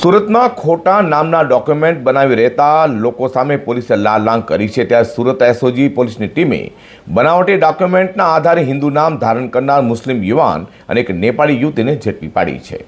સુરતમાં ખોટા નામના ડોક્યુમેન્ટ બનાવી રહેતા લોકો સામે પોલીસે લાલ લાંગ કરી છે. ત્યારે સુરત એસઓજી પોલીસની ટીમે બનાવટી ડોક્યુમેન્ટના આધારે હિન્દુ નામ ધારણ કરનાર મુસ્લિમ યુવાન અને એક નેપાળી યુવતીને ઝડપી પાડી છે.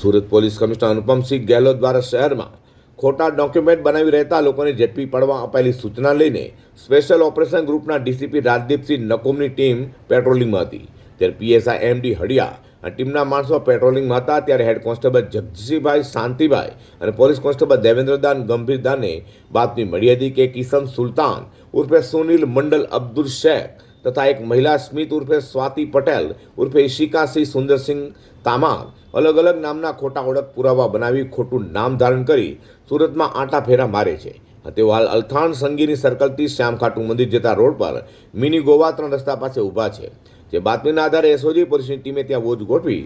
સુરત પોલીસ કમિશનર અનુપમસિંહ ગેહલોત દ્વારા શહેરમાં ખોટા ડોક્યુમેન્ટ બનાવી રહેતા લોકોને ઝડપી પાડવા અપાયેલી સૂચના લઈને સ્પેશિયલ ઓપરેશન ગ્રુપના ડીસીપી રાજદીપસિંહ નકુમની ટીમ પેટ્રોલિંગમાં હતી. ત્યારે પીએસઆઈ એમડી હડિયા ટીમના માણસો પેટ્રોલિંગમાં હતા, ત્યારે હેડ કોન્સ્ટેબલ જગજીભાઈ શાંતિભાઈ અને પોલીસ કોન્સ્ટેબલ દેવેન્દ્રદાન ગંભીરદાને બાતમી મળી હતી કે કિસમ સુલતાન ઉર્ફે સુનિલ મંડલ અબ્દુલ શેખ તથા એક મહિલા સ્મિત ઉર્ફે સ્વાતિ પટેલ ઉર્ફે ઈશિકાસિંહ સુંદરસિંહ તામાર અલગ અલગ નામના ખોટા ઓળખ પુરાવા બનાવી ખોટું નામ ધારણ કરી સુરતમાં આંટા ફેરા મારે છે. તેઓ હાલ અલથાણ સંગીની સર્કલથી શ્યામ ખાટુ મંદિર જતા રોડ પર મિની ગોવા ત્રણ રસ્તા પાસે ઊભા છે. જે બાતમીના આધારે એસઓજી પોલીસની ટીમે ત્યાં વોચ ગોઠવી,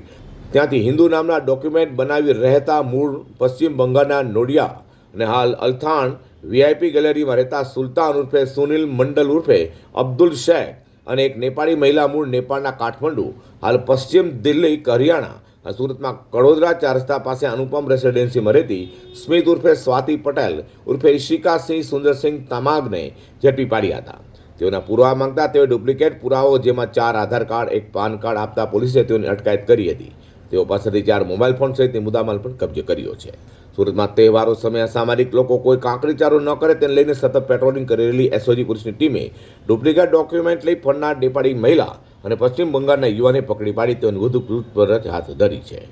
ત્યાંથી હિન્દુ નામના ડોક્યુમેન્ટ બનાવી રહેતા મૂળ પશ્ચિમ બંગાળના નોડિયા અને હાલ અલથાણ વીઆઈપી ગેલેરીમાં રહેતા સુલતાન ઉર્ફે સુનિલ મંડલ ઉર્ફે અબ્દુલ શેખ અને એક નેપાળી મહિલા મૂળ નેપાળના કાઠમંડુ, હાલ પશ્ચિમ દિલ્હી, હરિયાણા સુરતમાં કડોદરા ચાર રસ્તા પાસે અનુપમ રેસિડેન્સીમાં રહેતી સ્મિત ઉર્ફે સ્વાતિ પટેલ ઉર્ફે ઈશિકાસિંહ સુંદરસિંહ તમાગને ઝડપી પાડ્યા હતા. તેઓના પુરાવા માંગતા તેઓએ ડુપ્લિકેટ પુરાવો જેમાં ચાર આધાર કાર્ડ, એક પાન કાર્ડ આપતા પોલીસે તેઓની અટકાયત કરી હતી. તેઓ પાસેથી ચાર મોબાઈલ ફોન સહિતની મુદ્દામાલ પણ કબજે કર્યો છે. સુરતમાં તહેવારો સમયે સામાજિક લોકો કોઈ કાંકરીચારો ન કરે તેને લઈને સતત પેટ્રોલિંગ કરી રહેલી એસઓજી પોલીસની ટીમે ડુપ્લિકેટ ડોક્યુમેન્ટ લઈ ફરનાર નેપાળી મહિલા અને પશ્ચિમ બંગાળના યુવાને પકડી પાડી તેઓની વધુ પૂછપરછ હાથ ધરી છે.